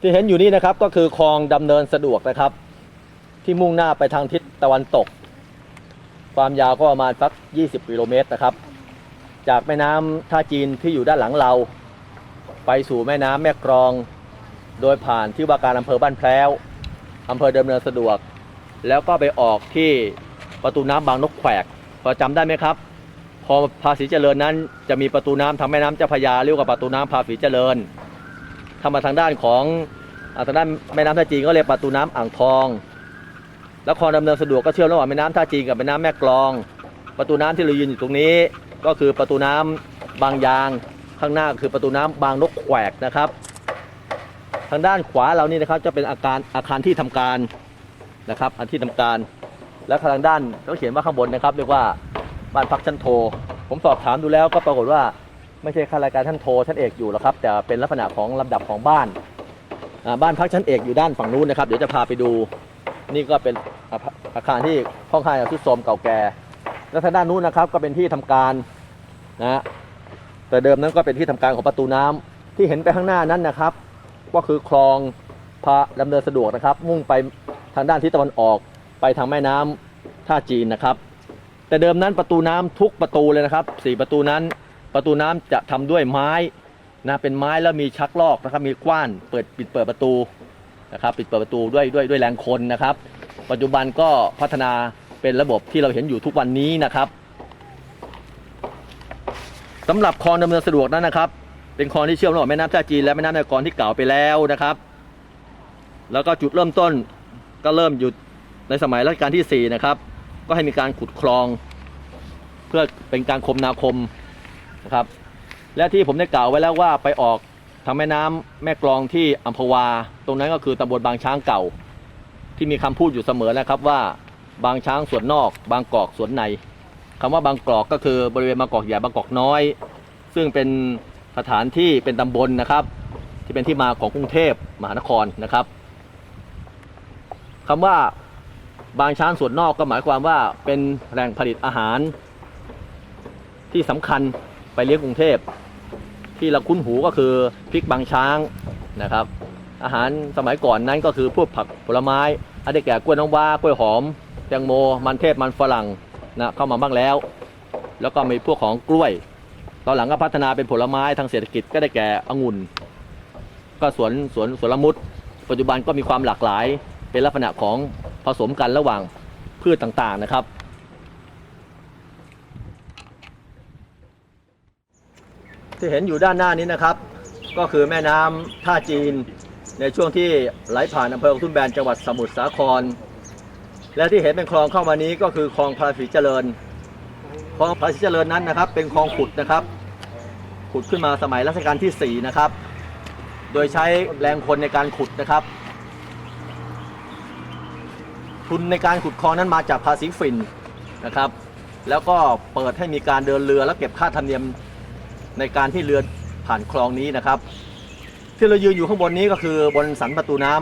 ที่เห็นอยู่นี่นะครับก็คือคลองดำเนินสะดวกนะครับ ที่มุ่งหน้าไปทางทิศตะวันตก ความยาวก็ประมาณสัก 20 กิโลเมตรนะครับ จากแม่น้ำท่าจีนที่อยู่ด้านหลังเรา ไปสู่แม่น้ำแม่กรอง โดยผ่านที่ว่าการอำเภอบ้านแพร้วอำเภอดำเนินสะดวก แล้วก็ไปออกที่ประตูน้ำบางนกแขวกพอจำได้ไหมครับ พอภาษีเจริญนั้นจะมีประตูน้ำทางแม่น้ำเจ้าพระยาเรียกว่าประตูน้ำภาษีเจริญ ถ้ามาทางด้านของอทางด้านแม่น้ำท่าจีนก็เรียกประตูน้ำอ่างทอง แล้วคลองดำเนินสะดวกก็เชื่อมระหว่างแม่น้ำท่าจีนกับแม่น้ำแม่กลอง ประตูน้ำที่เรายืนอยู่ตรงนี้ ก็คือประตูน้ำบางยาง ข้างหน้าคือประตูน้ำบางนกแขวกนะครับ ทางด้านขวาเรานี่นะครับจะเป็นอาคารอาคารที่ทำการนะครับอาที่ทำการ และทางด้านก็เขียนว่าข้างบนนะครับเรียกว่าบ้านพักชั้นโท ผมสอบถามดูแล้วก็ปรากฏว่า ไม่ใช่ข้าราชการชั้นโทชั้นเอกอยู่หรอกครับ แต่เป็นลักษณะของลำดับของบ้านบ้านพักชั้นเอกอยู่ด้านฝั่งนู้นนะครับ เดี๋ยวจะพาไปดู นี่ก็เป็นอาคารที่ค่อนข้างจะทรุดโทรมเก่าแก่และทางด้านนู้นนะครับก็เป็นที่ทำการนะฮะแต่เดิมนั้นก็เป็นที่ทำการของประตูน้ำที่เห็นไปข้างหน้านั้นนะครับ ก็คือคลองพระดำเนินสะดวกนะครับ มุ่งไปทางด้านทิศตะวันออกไปทางแม่น้ำท่าจีนนะครับ แต่เดิมนั้นประตูน้ำทุกประตูเลยนะครับสี่ประตูนั้น ประตูน้ำจะทำด้วยไม้นะเป็นไม้แล้วมีชักลอกนะครับมีกว้านเปิดปิดเปิดประตูนะครับปิดเปิดประตูด้วยด้วยด้วยแรงคนนะครับ ปัจจุบันก็พัฒนาเป็นระบบที่เราเห็นอยู่ทุกวันนี้นะครับสำหรับคลองดำเนินสะดวกนั้นนะครับ เป็นคลองที่เชื่อมระหว่างแม่น้ำท่าจีนและแม่น้ำแม่กลองที่เก่าไปแล้วนะครับ แล้วก็จุดเริ่มต้นก็เริ่มหยุดในสมัยรัชกาลที่ 4 นะครับ ก็ให้มีการขุดคลอง เพื่อเป็นการคมนาคม นะครับ และที่ผมได้กล่าวไว้แล้วว่าไปออกทางแม่น้ำแม่กลองที่อัมพวา ตรงนั้นก็คือตำบลบางช้างเก่า ที่มีคำพูดอยู่เสมอนะครับว่าบางช้างส่วนนอก บางกอกส่วนในคำว่าบางกอกก็คือบริเวณบางกอกใหญ่บางกอกน้อย ซึ่งเป็นสถานที่เป็นตำบลนะครับ ที่เป็นที่มาของกรุงเทพมหานครนะครับคำว่าบางช้างส่วนนอกก็หมายความว่าเป็นแหล่งผลิตอาหารที่สำคัญ ไปเลี้ยงกรุงเทพ ที่เราคุ้นหูก็คือพริกบางช้างนะครับ อาหารสมัยก่อนนั้นก็คือพวกผักผลไม้อันได้แก่กล้วยน้ำว้ากล้วยหอมแตงโม มันเทศมันฝรั่งนะเข้ามาบ้างแล้ว แล้วก็มีพวกของกล้วย ตอนหลังก็พัฒนาเป็นผลไม้ทางเศรษฐกิจก็ได้แก่องุ่น ก็สวนสวนสวนละมุด ปัจจุบันก็มีความหลากหลาย เป็นลักษณะของผสมกันระหว่างพืชต่างๆนะครับ ที่เห็นอยู่ด้านหน้านี้นะครับ ก็คือแม่น้ำท่าจีน ในช่วงที่ไหลผ่านอำเภอทุ่มแบนจังหวัดสมุทรสาคร และที่เห็นเป็นคลองเข้ามานี้ก็คือคลองภาษีเจริญคลองภาษีเจริญนั้นนะครับ เป็นคลองขุดนะครับ ขุดขึ้นมาสมัยรัชกาลที่4นะครับ โดยใช้แรงคนในการขุดนะครับ ทุนในการขุดคลองนั้นมาจากภาษีฝิ่นนะครับ แล้วก็เปิดให้มีการเดินเรือและเก็บค่าธรรมเนียม ในการที่เรือผ่านคลองนี้นะครับ ที่เรายืนอยู่ข้างบนนี้ก็คือบนสันประตูน้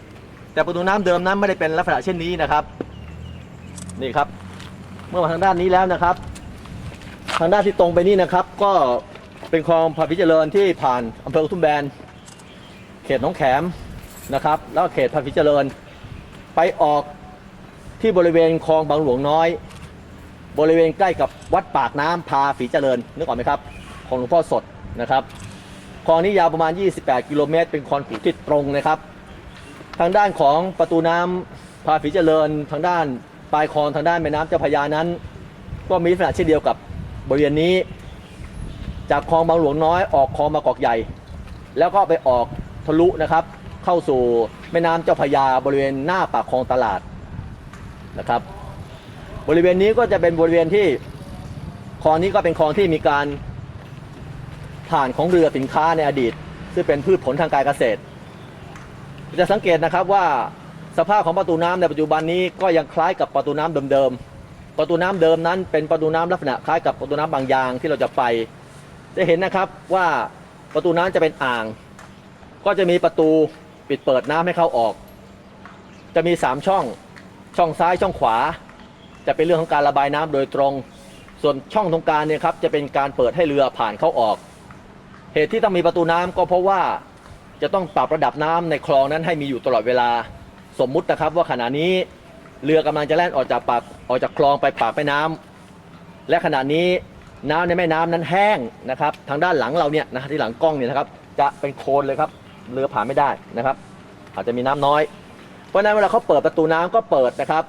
ำแต่ประตูน้ำเดิมนั้นไม่ได้เป็นลักษณะเช่นนี้นะครับ นี่ครับ เมื่อมาทางด้านนี้แล้วนะครับ ทางด้านที่ตรงไปนี่นะครับ ก็เป็นคลองพระพิเจริญที่ผ่านอำเภอทุ่มแบน เขตหนองแขมนะครับ แล้วเขตพระพิเจริญไปออกที่บริเวณคลองบางหลวงน้อย บริเวณใกล้กับวัดปากน้ำพาฝีเจริญนึกออกไหมครับ ของหลวงพ่อสดนะครับคลองนี้ยาวประมาณ 28 กิโลเมตร เป็นคลองขุดที่ตรงนะครับ ทางด้านของประตูน้ำพาฝีเจริญ ทางด้านปลายคลองทางด้านแม่น้ำเจ้าพยานั้น ก็มีลักษณะเช่นเดียวกับบริเวณนี้ จากคลองบางหลวงน้อยออกคลองมากอกใหญ่ แล้วก็ไปออกทะลุนะครับ เข้าสู่แม่น้ำเจ้าพยาบริเวณหน้าปากคลองตลาดนะครับ บริเวณนี้ก็จะเป็นบริเวณที่คลองนี้ก็เป็นคลองที่มีการ ผ่านของเรือสินค้าในอดีต ซึ่งเป็นพืชผลทางการเกษตร จะสังเกตนะครับว่าสภาพของประตูน้ำในปัจจุบันนี้ก็ยังคล้ายกับประตูน้ำเดิมๆ ประตูน้ำเดิมนั้น เป็นประตูน้ำลักษณะคล้ายกับประตูน้ำบางยางที่เราจะไป จะเห็นนะครับว่าประตูน้ำจะเป็นอ่าง ก็จะมีประตูปิดเปิดน้ำให้เข้าออก จะมี 3 ช่อง ช่องซ้ายช่องขวา จะเป็นเรื่องของการระบายน้ำโดยตรง ส่วนช่องตรงกลางเนี่ยครับจะเป็นการเปิดให้เรือผ่านเข้าออก เหตุที่ต้องมีประตูน้ำก็เพราะว่าจะต้องปรับระดับน้ำในคลองนั้นให้มีอยู่ตลอดเวลาสมมุตินะครับว่าขณะนี้เรือกำลังจะแล่นออกจากปากออกจากคลองไปปากแม่น้ำและขณะนี้น้ำในแม่น้ำนั้นแห้งนะครับทางด้านหลังเราเนี่ยนะที่หลังกล้องเนี่ยนะครับจะเป็นโคลนเลยครับเรือผ่านไม่ได้นะครับ อาจจะมีน้ำน้อย เพราะฉะนั้นเวลาเขาเปิดประตูน้ำก็เปิดนะครับ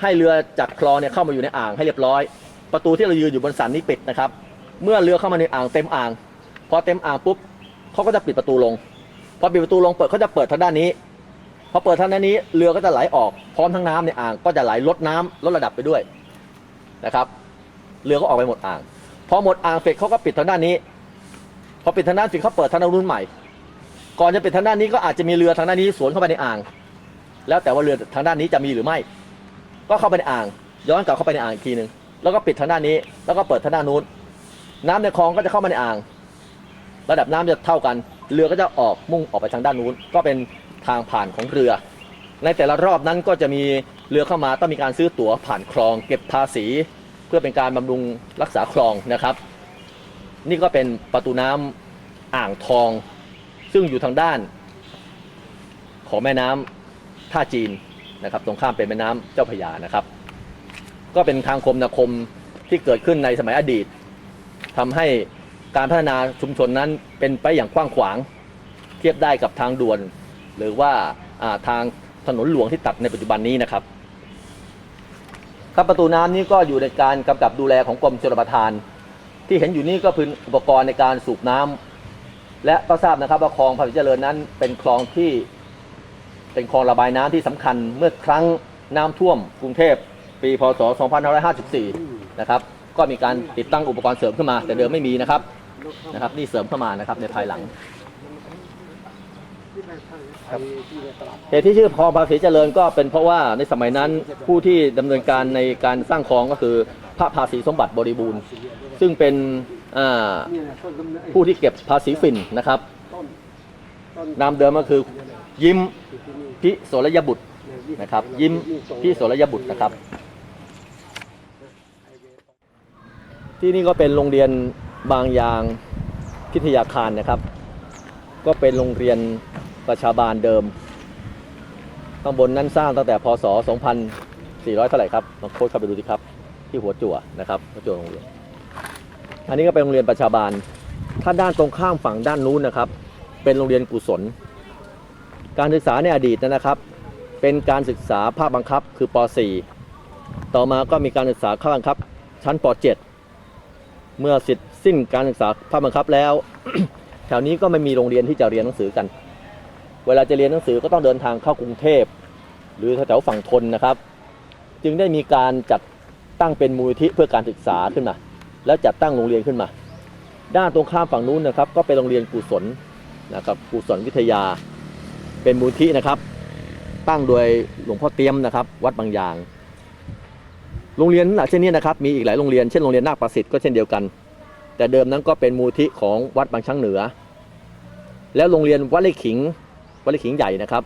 ให้เรือจากคลองเนี่ยเข้ามาอยู่ในอ่างให้เรียบร้อย ประตูที่เรายืนอยู่บนสันนี้ปิดนะครับ เมื่อเรือเข้ามาในอ่างเต็มอ่าง พอเต็มอ่างปุ๊บเขาก็จะปิดประตูลง พอปิดประตูลงเปิดเขาจะเปิดทางด้านนี้ พอเปิดทางด้านนี้เรือก็จะไหลออกพร้อมทั้งน้ำในอ่างก็จะไหลลดน้ำลดระดับไปด้วยนะครับ เรือก็ออกไปหมดอ่าง พอหมดอ่างเสร็จเขาก็ปิดทางด้านนี้ พอปิดทางด้านเสร็จเขาเปิดทางด้านนู้นใหม่ ก่อนจะปิดทางด้านนี้ก็อาจจะมีเรือทางด้านนี้สวนเข้าไปในอ่าง แล้วแต่ว่าเรือทางด้านนี้จะมีหรือไม่ ก็เข้าไปในอ่าง ย้อนกลับเข้าไปในอ่างอีกทีหนึ่งแล้วก็ปิดทางด้านนี้ แล้วก็เปิดทางด้านนู้น น้ำในคลองก็จะเข้ามาในอ่าง ระดับน้ำจะเท่ากัน เรือก็จะออกมุ่งออกไปทางด้านนู้น ก็เป็นทางผ่านของเรือ ในแต่ละรอบนั้นก็จะมีเรือเข้ามาต้องมีการซื้อตั๋วผ่านคลอง เก็บภาษี เพื่อเป็นการบำรุงรักษาคลองนะครับ นี่ก็เป็นประตูน้ำอ่างทอง ซึ่งอยู่ทางด้าน ของแม่น้ำท่าจีนนะครับ ตรงข้ามเป็นแม่น้ำเจ้าพระยานะครับ ก็เป็นทางคมนาคมที่เกิดขึ้นในสมัยอดีตทำให้ การพัฒนาชุมชนนั้นเป็นไปอย่างกว้างขวาง เทียบได้กับทางด่วน หรือว่าทางถนนหลวงที่ตัดในปัจจุบันนี้นะครับครับประตูน้ำนี้ก็อยู่ในการกำกับดูแลของกรมชลประทาน ที่เห็นอยู่นี่ก็คืออุปกรณ์ในการสูบน้ำและก็ทราบนะครับว่าคลองพระวิเจริญนั้นเป็นคลองที่เป็นคลองระบายน้ำที่สำคัญเมื่อครั้งน้ำท่วมกรุงเทพปีพศ 2554 นะครับ ก็มีการติดตั้งอุปกรณ์เสริมขึ้นมา แต่เดิมไม่มีนะครับ นะครับนี่เสริมเข้ามานะครับในภายหลังเหตุที่ชื่อคลองภาษีเจริญก็เป็นเพราะว่าในสมัยนั้นผู้ที่ดำเนินการในการสร้างคลองก็คือพระภาษีสมบัติบริบูรณ์ ซึ่งเป็นผู้ที่เก็บภาษีฝิ่นนะครับนามเดิมก็คือยิ้มพิโสรยบุตรนะครับ ยิ้มพิโสรยบุตรนะครับ ที่นี่ก็เป็นโรงเรียน บางยางพิทยาคารนะครับ ก็เป็นโรงเรียนประชาบาลเดิมข้างบนนั้นสร้างตั้งแต่พศ 2400 เท่าไหร่ครับลองโค้ดเข้าไปดูสิครับ ที่หัวจั่วนะครับหัวจั่วโรงเรียน อันนี้ก็เป็นโรงเรียนประชาบาล ถ้าด้านตรงข้ามฝั่งด้านนู้นนะครับ เป็นโรงเรียนกุศล การศึกษาในอดีตนะครับ เป็นการศึกษาภาคบังคับคือป .4 ต่อมาก็มีการศึกษาภาบังคับ ชั้นป .7 เมื่อสิทธิ สิ้นการศึกษาภาคบังคับแล้ว แถวนี้ก็ไม่มีโรงเรียนที่จะเรียนหนังสือกัน เวลาจะเรียนหนังสือก็ต้องเดินทางเข้ากรุงเทพ หรือแถวฝั่งทนนะครับ จึงได้มีการจัดตั้งเป็นมูลนิธิเพื่อการศึกษาขึ้นมา แล้วจัดตั้งโรงเรียนขึ้นมา ด้านตรงข้ามฝั่งนู้นนะครับ ก็เป็นโรงเรียนกุศลนะครับกุศลวิทยาเป็นมูลที่นะครับ ตั้งโดยหลวงพ่อเตี้ยมนะครับ วัดบางยางโรงเรียนเช่นนี้นะครับมีอีกหลายโรงเรียนเช่นโรงเรียนนาคประสิทธิ์ก็เช่นเดียวกัน แต่เดิมนั้นก็เป็นมูลที่ของวัดบางช้างเหนือ แล้วโรงเรียนวัดไร่ขิงวัดไร่ขิงใหญ่นะครับ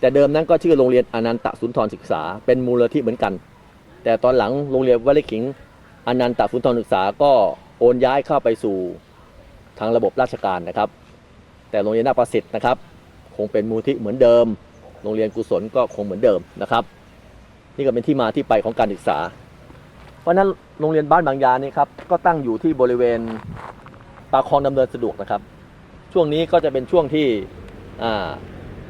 แต่เดิมนั้นก็ชื่อโรงเรียนอนันตสุนทรศึกษา เป็นมูลนิธิเหมือนกัน แต่ตอนหลังโรงเรียนวัดไร่ขิงอนันตสุนทรศึกษาก็โอนย้ายเข้าไปสู่ทางระบบราชการนะครับ แต่โรงเรียนนาประสิทธิ์นะครับ คงเป็นมูลที่เหมือนเดิม โรงเรียนกุศลก็คงเหมือนเดิมนะครับ นี่ก็เป็นที่มาที่ไปของการศึกษา เพราะนั้นโรงเรียนบ้านบางยานี่ครับก็ตั้งอยู่ที่บริเวณปากคลองดำเนินสะดวกนะครับ ช่วงนี้ก็จะเป็นช่วงที่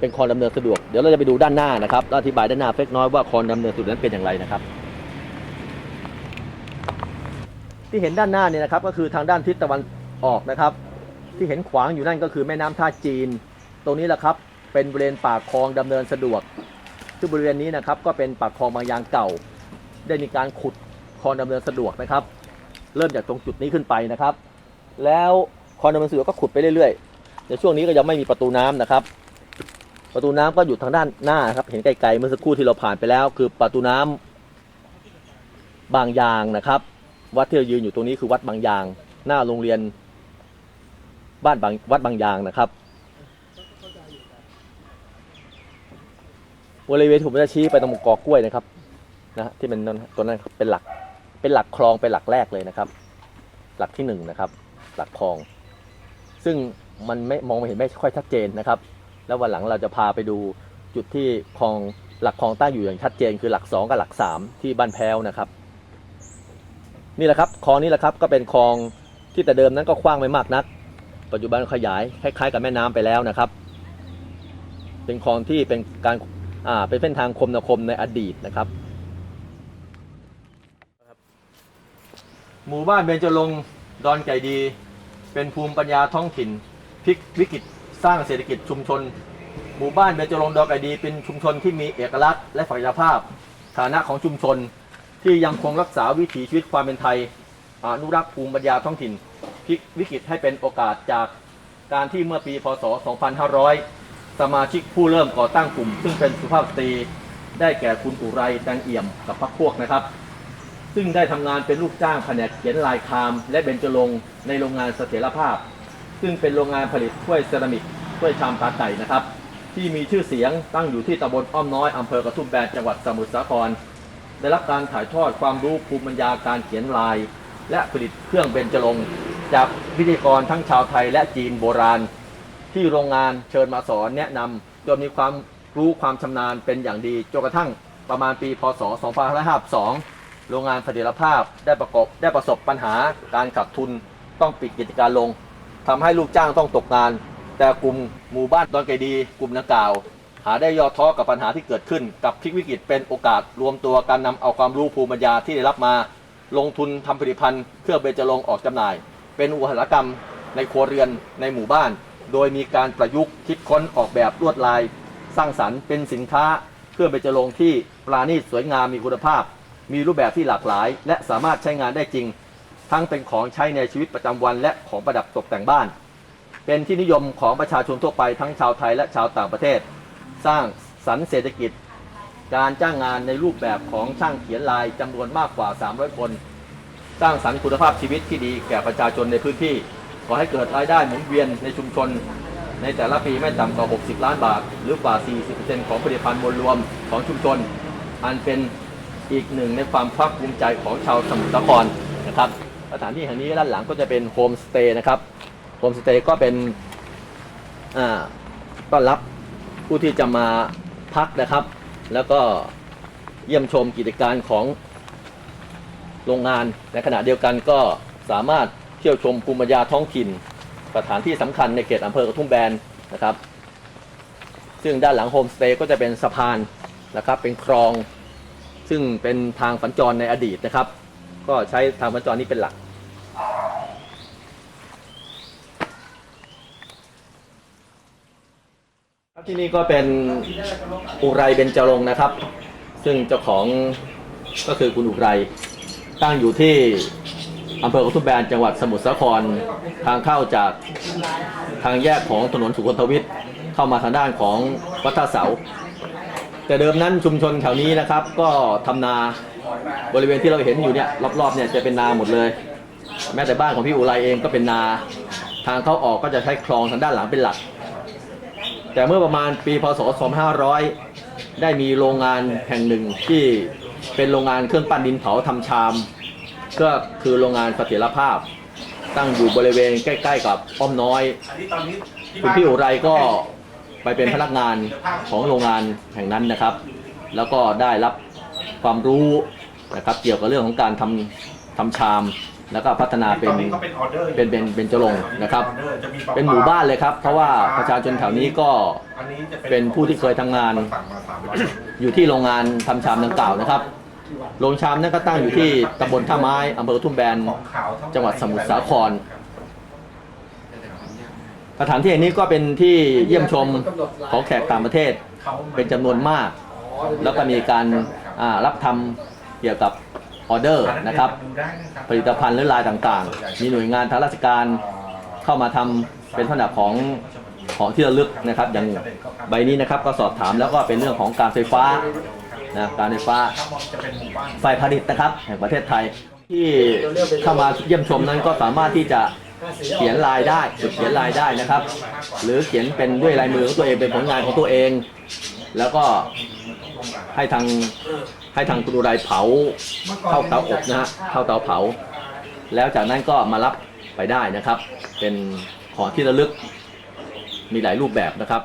เป็นคลองดำเนินสะดวกเดี๋ยวเราจะไปดูด้านหน้านะครับแล้วอธิบายด้านหน้าเล็กน้อยว่าคลองดำเนินสะดวกนั้นเป็นอย่างไรนะครับ ที่เห็นด้านหน้าเนี่ยนะครับ ก็คือทางด้านทิศตะวันออกนะครับ ที่เห็นขวางอยู่นั่นก็คือแม่น้ำท่าจีน ตรงนี้แหละครับเป็นบริเวณปากคลองดำเนินสะดวกซึ่งบริเวณนี้นะครับก็เป็นปากคลองบางยางเก่า ได้มีการขุด คองดำเนินสะดวกนะครับ เริ่มจากตรงจุดนี้ขึ้นไปนะครับ แล้วคองดำเนินสะดวกก็ขุดไปเรื่อยๆในช่วงนี้ก็ยังไม่มีประตูน้ำนะครับ ประตูน้ำก็อยู่ทางด้านหน้าครับ เห็นไกลๆเมื่อสักครู่ที่เราผ่านไปแล้ว คือประตูน้ำบางยางนะครับ วัดที่เรายืนอยู่ตรงนี้คือวัดบางยาง หน้าโรงเรียน บ้านบางวัดบางยางนะครับบริเวณถูกจะชี้ไปตรงกอกล้วยนะครับนะที่เป็นนั่นตัวนั้นครับเป็นหลัก เป็นหลักคลองเป็นหลักแรกเลยนะครับ หลักที่หนึ่งนะครับ หลักคลอง ซึ่งมันไม่มองไม่เห็นไม่ค่อยชัดเจนนะครับ แล้ววันหลังเราจะพาไปดูจุดที่คลองหลักคลองตั้งอยู่อย่างชัดเจน คือหลักสองกับหลักสามที่บ้านแพ้วนะครับ นี่แหละครับคลองนี้แหละครับก็เป็นคลองที่แต่เดิมนั้นก็กว้างไม่มากนัก ปัจจุบันขยายคล้ายๆกับแม่น้ำไปแล้วนะครับ เป็นคลองที่เป็นการอ่าเป็นเส้นทางคมนาคมในอดีตนะครับ หมู่บ้านเบญจรงค์ดอนไก่ดี เป็นภูมิปัญญาท้องถิ่นพลิกวิกฤตสร้างเศรษฐกิจชุมชน หมู่บ้านเบญจรงค์ดอนไก่ดี เป็นชุมชนที่มีเอกลักษณ์และศักยภาพ ฐานะของชุมชนที่ยังคงรักษาวิถีชีวิตความเป็นไทย อนุรักษ์ภูมิปัญญาท้องถิ่นพลิกวิกฤตให้เป็นโอกาสจากการที่เมื่อปีพศ 2500 สมาชิกผู้เริ่มก่อตั้งกลุ่ม ซึ่งเป็นสุภาพสตรีได้แก่คุณอุไรแตงเอี่ยมกับพรรคพวกนะครับ ซึ่งได้ทำงานเป็นลูกจ้างแผนกเขียนลายคาม และเบญจรงค์ในโรงงานเสถียรภาพ ซึ่งเป็นโรงงานผลิตถ้วยเซรามิกถ้วยชามตาไก่นะครับ ที่มีชื่อเสียงตั้งอยู่ที่ตำบลอ้อมน้อยอำเภอกระทุ่มแบนจังหวัดสมุทรสาคร ได้รับการถ่ายทอดความรู้ภูมิปัญญาการเขียนลาย และผลิตเครื่องเบญจรงค์จากพิธีกรทั้งชาวไทยและจีนโบราณ ที่โรงงานเชิญมาสอนแนะนำจนมีความรู้ความชำนาญเป็นอย่างดีจนกระทั่งประมาณปีพศ 2552 โรงงานเสถียรภาพได้ประกอบได้ประสบปัญหาการขาดทุนต้องปิดกิจการลงทำให้ลูกจ้างต้องตกงาน แต่กลุ่มหมู่บ้านดอนไกดี กลุ่มดังกล่าว หาได้ย่อท้อกับปัญหาที่เกิดขึ้น กับพลิกวิกฤตเป็นโอกาสรวมตัวการนำเอาความรู้ภูมิปัญญาที่ได้รับมา ลงทุนทำผลิตภัณฑ์เครื่องเบญจรงออกจำหน่าย เป็นอุตสาหกรรม ในครัวเรือนในหมู่บ้าน โดยมีการประยุกต์คิดค้นออกแบบลวดลาย สร้างสรรค์เป็นสินค้าเครื่องเบญจรงที่ปราณีตสวยงามมีคุณภาพ มีรูปแบบที่หลากหลาย และสามารถใช้งานได้จริง ทั้งเป็นของใช้ในชีวิตประจำวันและของประดับตกแต่งบ้าน เป็นที่นิยมของประชาชนทั่วไปทั้งชาวไทยและชาวต่างประเทศ สร้างสรรค์เศรษฐกิจ การจ้างงานในรูปแบบของช่างเขียนลายจำนวนมากกว่า 300 คน สร้างสรรค์คุณภาพชีวิตที่ดีแก่ประชาชนในพื้นที่ ขอให้เกิดรายได้หมุนเวียนในชุมชน ในแต่ละปีไม่ต่ำกว่า 60 ล้านบาท หรือกว่า 40%ของผลิตภัณฑ์มวลรวมของชุมชน อันเป็น อีกหนึ่งในความภาคภูมิใจของชาวสมุทรสาครนะครับ สถานที่แห่งนี้ด้านหลังก็จะเป็นโฮมสเตย์นะครับโฮมสเตย์ก็เป็นต้อนรับผู้ที่จะมาพักนะครับ แล้วก็เยี่ยมชมกิจการของโรงงานในขณะเดียวกันก็สามารถเที่ยวชมภูมิปัญญาท้องถิ่น สถานที่สำคัญในเขตอำเภอกระทุ่มแบนนะครับ ซึ่งด้านหลังโฮมสเตย์ก็จะเป็นสะพานนะครับเป็นคลอง ซึ่งเป็นทางสัญจรในอดีตนะครับ ก็ใช้ทางสัญจรนี้เป็นหลัก ที่นี่ก็เป็นอุไรเบญจรงค์นะครับ ซึ่งเจ้าของก็คือคุณอุไรตั้งอยู่ที่อำเภอกระทุ่มแบนจังหวัดสมุทรสาครทางเข้าจากทางแยกของถนนสุขนทวิทย์เข้ามาทางด้านของวัดท่าเสา แต่เดิมนั้นชุมชนแถวนี้นะครับ ก็ทำนาบริเวณที่เราเห็นอยู่เนี่ยรอบๆเนี่ยจะเป็นนาหมดเลย แม้แต่บ้านของพี่อุไรเองก็เป็นนา ทางเข้าออกก็จะใช้คลองทางด้านหลังเป็นหลัก แต่เมื่อประมาณปีพศ 2500 ได้มีโรงงานแห่งหนึ่งที่เป็นโรงงานเครื่องปั้นดินเผาทำชาม ก็คือโรงงานเสถียรภาพ ตั้งอยู่บริเวณใกล้ ๆ กับป้อมน้อยอันนี้ตอนนี้ที่คุณบ้านพี่อุไรก็ ไปเป็นพนักงานของโรงงานแห่งนั้นนะครับ แล้วก็ได้รับความรู้นะครับเกี่ยวกับเรื่องของการทำทำชาม แล้วก็พัฒนาเป็ตนอนนี้ก็เป็นออเดอร์อยู่เป็นเป็นเป็นเจรงค์นะครับออดอร์จะมีเป็นหมู่บ้านเลยครับ เพราะว่าประชาชนแถวนี้ก็อันนี้จะเป็นผู้ที่เคยทำงานสั่งมาสามร้อยอยู่ที่โรงงานทำชามดังกล่าวนะครับโรงชามนั้นก็ตั้งอยู่ที่ตำบลท่าไม้อำเภอทุ่มแบนของขาวเท่าไหร่จังหวัดสมุทรสาคร สถานที่แห่งนี้ก็เป็นที่เยี่ยมชมของแขกต่างประเทศเป็นจำนวนมาก แล้วก็มีการรับทำเกี่ยวกับออเดอร์นะครับผลิตภัณฑ์หรือลายต่างๆ มีหน่วยงานทางราชการเข้ามาทำเป็นผนักของของที่ระลึกนะครับ อย่างใบนี้นะครับก็สอบถามแล้วก็เป็นเรื่องของการไฟฟ้านะการไฟฟ้าถ้ามองจะเป็นหมู่บ้านฝ่ายผลิตนะครับ แห่งประเทศไทยที่เข้ามาเยี่ยมชมนั้นก็สามารถที่จะ เขียนลายได้ฝึกเขียนลายได้นะครับ หรือเขียนเป็นด้วยลายมือของตัวเองเป็นผลงานของตัวเอง แล้วก็ให้ทางให้ทางคุณอุไรเผาเข้าเตาอบนะฮะเข้าเตาเผา แล้วจากนั้นก็มารับไปได้นะครับ เป็นของที่ระลึกมีหลายรูปแบบนะครับ